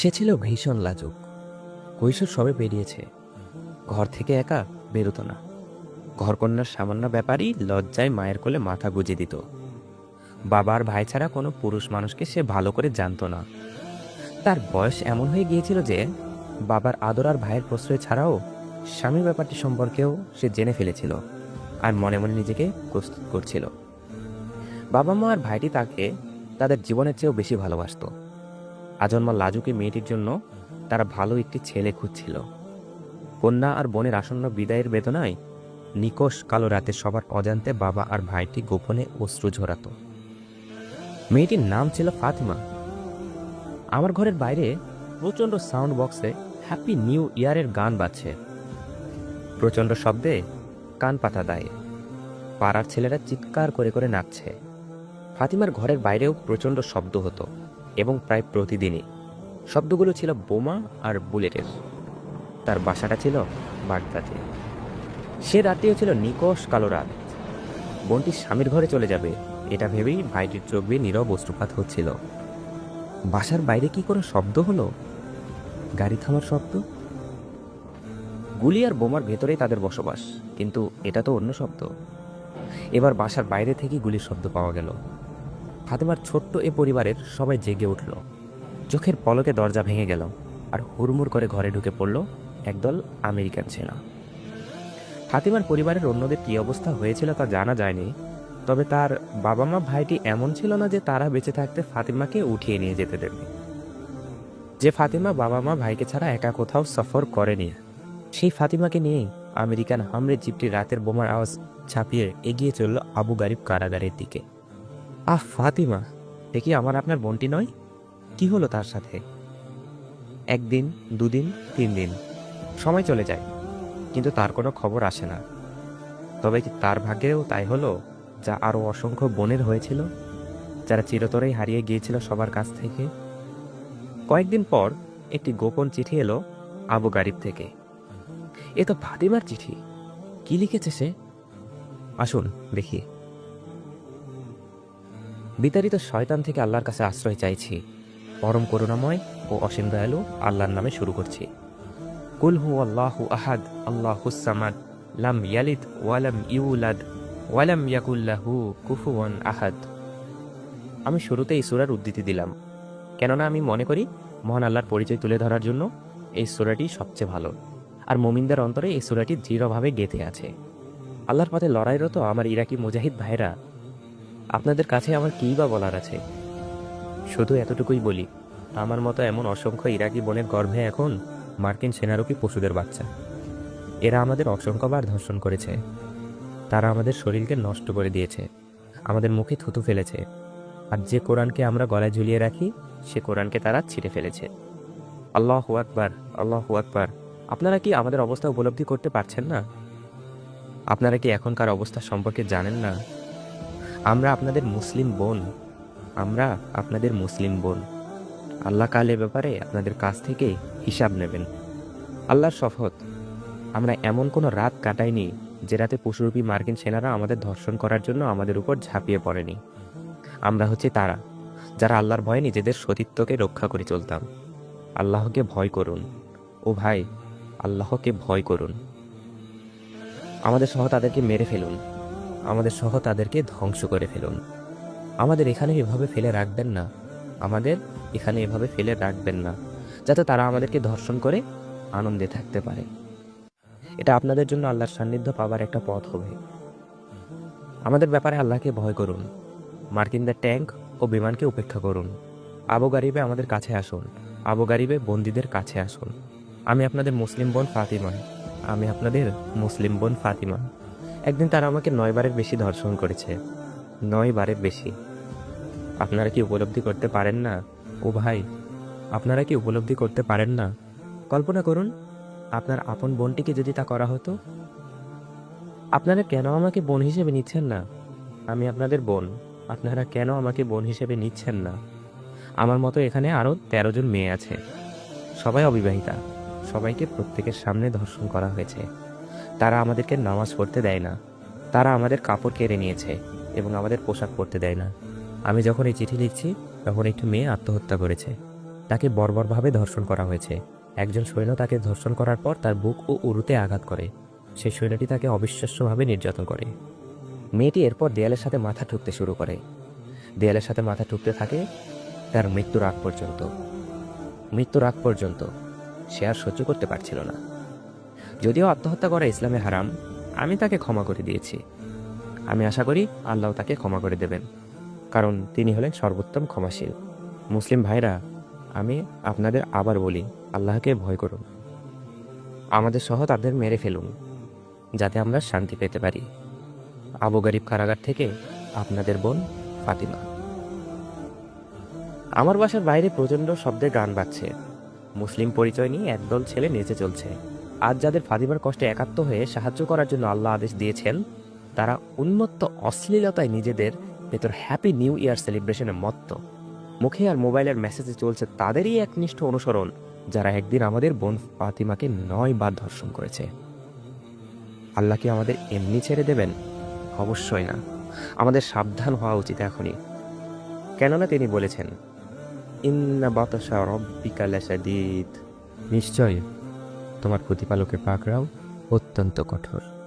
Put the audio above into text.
সে ছিল ভীষণ লাজুক। কৈশোর সবে বেরিয়েছে ঘর থেকে একা বেরোতো না। ঘরকন্যার সামান্য ব্যাপারই লজ্জায় মায়ের কোলে মাথা গুজে দিত। বাবার ভাই ছাড়া কোনো পুরুষ মানুষকে সে ভালো করে জানতো না। তার বয়স এমন হয়ে গিয়েছিল যে, বাবার আদর আর ভাইয়ের প্রশ্রয় ছাড়াও স্বামীর ব্যাপারটি সম্পর্কেও সে জেনে ফেলেছিল আর মনে মনে নিজেকে প্রস্তুত করছিল। বাবা মা আর ভাইটি তাকে তাদের জীবনের চেয়েও বেশি ভালোবাসতো। আজন্মা লাজুকে মেয়েটির জন্য তারা ভালো একটি ছেলে খুঁজছিল। কন্যা আর বোনের আসন্ন বিদায়ের বেদনায় নিকোষ কালো রাতে সবার অজান্তে বাবা আর ভাইটি গোপনে অশ্রু ঝরাত। মেয়েটির নাম ছিল ফাতিমা। আমার ঘরের বাইরে প্রচণ্ড সাউন্ড বক্সে হ্যাপি নিউ ইয়ারের গান বাজছে। প্রচণ্ড শব্দে কান পাতা দেয়। পাড়ার ছেলেরা চিৎকার করে করে নাচছে। ফাতিমার ঘরের বাইরেও প্রচণ্ড শব্দ হতো। এবং প্রায় প্রতিদিনই। শব্দগুলো ছিল বোমা আর বুলেটের। তার বাসাটা ছিল বাগদাতে সে রাত্রিও ছিল নিকষ কালো রাত। বোনটি স্বামীর ঘরে চলে যাবে, এটা ভেবেই ভাইটির চোখ দিয়ে নীরব অশ্রুপাত হচ্ছিল। বাসার বাইরে কি কোনো শব্দ হলো? গাড়ি থামার শব্দ? গুলি আর বোমার ভেতরেই তাদের বসবাস, কিন্তু এটা তো অন্য শব্দ। এবার বাসার বাইরে থেকেই গুলির শব্দ পাওয়া গেল। ফাতেমার ছোট্ট এ পরিবারের সবাই জেগে উঠল। চোখের পলকে দরজা ভেঙে গেল আর হুড়মুড় করে ঘরে ঢুকে পড়ল একদল আমেরিকান সেনা ফাতিমার পরিবারের অন্যদের কী অবস্থা হয়েছিল তা জানা যায়নি, তবে তার বাবা মা ভাইটি এমন ছিল না যে তারা বেঁচে থাকতে ফাতিমাকে উঠিয়ে নিয়ে যেতে দেবে যে ফাতিমা বাবা মা ভাইকে ছাড়া একা কোথাও সফর করেনি, সেই ফাতিমাকে নিয়েই আমেরিকান হামরে জিপটি রাতের বোমার আওয়াজ ছাপিয়ে এগিয়ে চলল আবু গারিব কারাগারের দিকে। আহ, ফাতিমা কি আমার আপনার বোনটি নয়? কি হলো তার সাথে? একদিন, দুদিন তিন দিন সময় চলে যায়, কিন্তু তার কোনো খবর আসে না। তবে কি তার ভাগ্যেও তাই হলো, যা আরও অসংখ্য বোনের হয়েছিল, যারা চিরতরেই হারিয়ে গিয়েছিল সবার কাছ থেকে? কয়েকদিন পর একটি গোপন চিঠি এলো আবু গারিব থেকে। এ তো ফাতিমার চিঠি। কি লিখেছে সে? আসুন, দেখি। বিতাড়িত শয়তান থেকে আল্লাহর কাছে আশ্রয় চাইছি। পরম করুণাময় ও অসীম দয়ালু আল্লাহর নামে শুরু করছি। কুল হু আল্লাহু আহাদ, আল্লাহু সামাদ, লাম ইয়ালিদ ওয়ালাম ইউলাদ ওয়ালাম ইয়াকুল্লাহু কুফুয়ান আহাদ। আমি শুরুতে এই সুরার উদ্ধৃতি দিলাম। কেননা আমি মনে করি, মহান আল্লাহর পরিচয় তুলে ধরার জন্য এই সুরাটি সবচেয়ে ভালো। আর মোমিনদের অন্তরে এই সুরাটি দৃঢ়ভাবে গেঁথে আছে। আল্লাহর পথে লড়াইরত আমার ইরাকি মুজাহিদ ভাইরা আপনাদের কাছে আমার কী বা বলার আছে? শুধু এতটুকুই বলি, আমার মতো এমন অসংখ্য ইরাকি বোনের গর্ভে এখন মার্কিন সেনারকি পশুদের বাচ্চা। এরা আমাদের অসংখ্যবার ধর্ষণ করেছে। তারা আমাদের শরীরকে নষ্ট করে দিয়েছে, আমাদের মুখে থুতু ফেলেছে, আর যে কোরআনকে আমরা গলায় ঝুলিয়ে রাখি, সে কোরআনকে তারা ছিঁড়ে ফেলেছে। আল্লাহ আকবার আল্লাহ আকবার। আপনারা কি আমাদের অবস্থা উপলব্ধি করতে পারছেন না? আপনারা কি এখনকার অবস্থা সম্পর্কে জানেন না? আমরা আপনাদের মুসলিম বোন। আমরা আপনাদের মুসলিম বোন। আল্লাহ কালের ব্যাপারে আপনাদের কাছ থেকে হিসাব নেবেন। আল্লাহর শপথ। আমরা এমন কোনো রাত কাটাইনি যে রাতে পশুরূপী মার্কিন সেনারা আমাদের ধর্ষণ করার জন্য আমাদের উপর ঝাঁপিয়ে পড়েনি। আমরা হচ্ছে তারা, যারা আল্লাহর ভয়ে নিজেদের সতীত্বকে রক্ষা করে চলতাম। আল্লাহকে ভয় করুন। ও ভাই, আল্লাহকে ভয় করুন। আমাদের সহ তাদেরকে মেরে ফেলুন। আমাদের সহ তাদেরকে ধ্বংস করে ফেলুন। আমাদের এখানে এভাবে ফেলে রাখবেন না। আমাদের এখানে এভাবে ফেলে রাখবেন না, যাতে তারা আমাদেরকে ধর্ষণ করে আনন্দে থাকতে পারে। এটা আপনাদের জন্য আল্লাহর সান্নিধ্য পাবার একটা পথ হবে। আমাদের ব্যাপারে আল্লাহকে ভয় করুন। মার্কিনদের ট্যাঙ্ক ও বিমানকে উপেক্ষা করুন। আবু গারিবে আমাদের কাছে আসুন। আবু গারিবে বন্দীদের কাছে আসুন। আমি আপনাদের মুসলিম বোন ফাতিমা। আমি আপনাদের মুসলিম বোন ফাতিমা। একদিন তারা আমাকে নয় বারের বেশি ধর্ষণ করেছে। নয় বারের বেশি। আপনারা কি উপলব্ধি করতে পারেন না? ও ভাই, আপনারা কি উপলব্ধি করতে পারেন না? কল্পনা করুন, আপনার আপন বোনটিকে যদি তা করা হতো। আপনারা কেন আমাকে বোন হিসেবে নিচ্ছেন না? আমি আপনাদের বোন, আপনারা কেন আমাকে বোন হিসেবে নিচ্ছেন না? আমার মতো এখানে আরও তেরো জন মেয়ে আছে। সবাই অবিবাহিতা। সবাইকে প্রত্যেকের সামনে ধর্ষণ করা হয়েছে। তারা আমাদেরকে নামাজ পড়তে দেয় না। তারা আমাদের কাপড় কেড়ে নিয়েছে এবং আমাদের পোশাক পরতে দেয় না। আমি যখন এই চিঠি লিখছি, তখন একটি মেয়ে আত্মহত্যা করেছে। তাকে বর্বরভাবে ধর্ষণ করা হয়েছে। একজন সৈন্য তাকে ধর্ষণ করার পর তার বুক ও উরুতে আঘাত করে। সেই সৈন্যটি তাকে অবিশ্বাস্যভাবে নির্যাতন করে। মেয়েটি এরপর দেয়ালের সাথে মাথা ঠুকতে শুরু করে। দেয়ালের সাথে মাথা ঠুকতে থাকে তার মৃত্যুর আগ পর্যন্ত। মৃত্যুর আগ পর্যন্ত সে আর সহ্য করতে পারছিল না। যদিও আত্মহত্যা করা ইসলামে হারাম, আমি তাকে ক্ষমা করে দিয়েছি। আমি আশা করি আল্লাহ তাকে ক্ষমা করে দেবেন, কারণ তিনি হলেন সর্বোত্তম ক্ষমাশীল। মুসলিম ভাইরা, আমি আপনাদের আবার বলি, আল্লাহকে ভয় করুন। আমাদের সহ তাদের মেরে ফেলুন, যাতে আমরা শান্তি পেতে পারি। আবু গরিব কারাগার থেকে আপনাদের বোন ফাতিমা। আমার বাসার বাইরে প্রচণ্ড শব্দে গান বাজছে। মুসলিম পরিচয় নিয়ে একদল ছেলে নেচে চলছে। আজ যাদের ফাতিমার কষ্টে একাত্ম হয়ে সাহায্য করার জন্য আল্লাহ আদেশ দিয়েছেন, তারা উন্মত্ত অশ্লীলতায় নিজেদের ভেতর হ্যাপি নিউ ইয়ার সেলিব্রেশনে মত্ত। মুখে আর মোবাইলের মেসেজে চলছে তাদেরই একনিষ্ঠ অনুসরণ, যারা একদিন আমাদের বোন ফাতিমাকে নয় বার ধর্ষণ করেছে। আল্লাহ কি আমাদের এমনি ছেড়ে দেবেন? অবশ্যই না। আমাদের সাবধান হওয়া উচিত এখনই। কেননা তিনি বলেছেন, ইন্না বাতাসা রব্বিকা লাশাদীদ। নিশ্চয় তোমার প্রতিপালকের পাকড়াও অত্যন্ত কঠোর।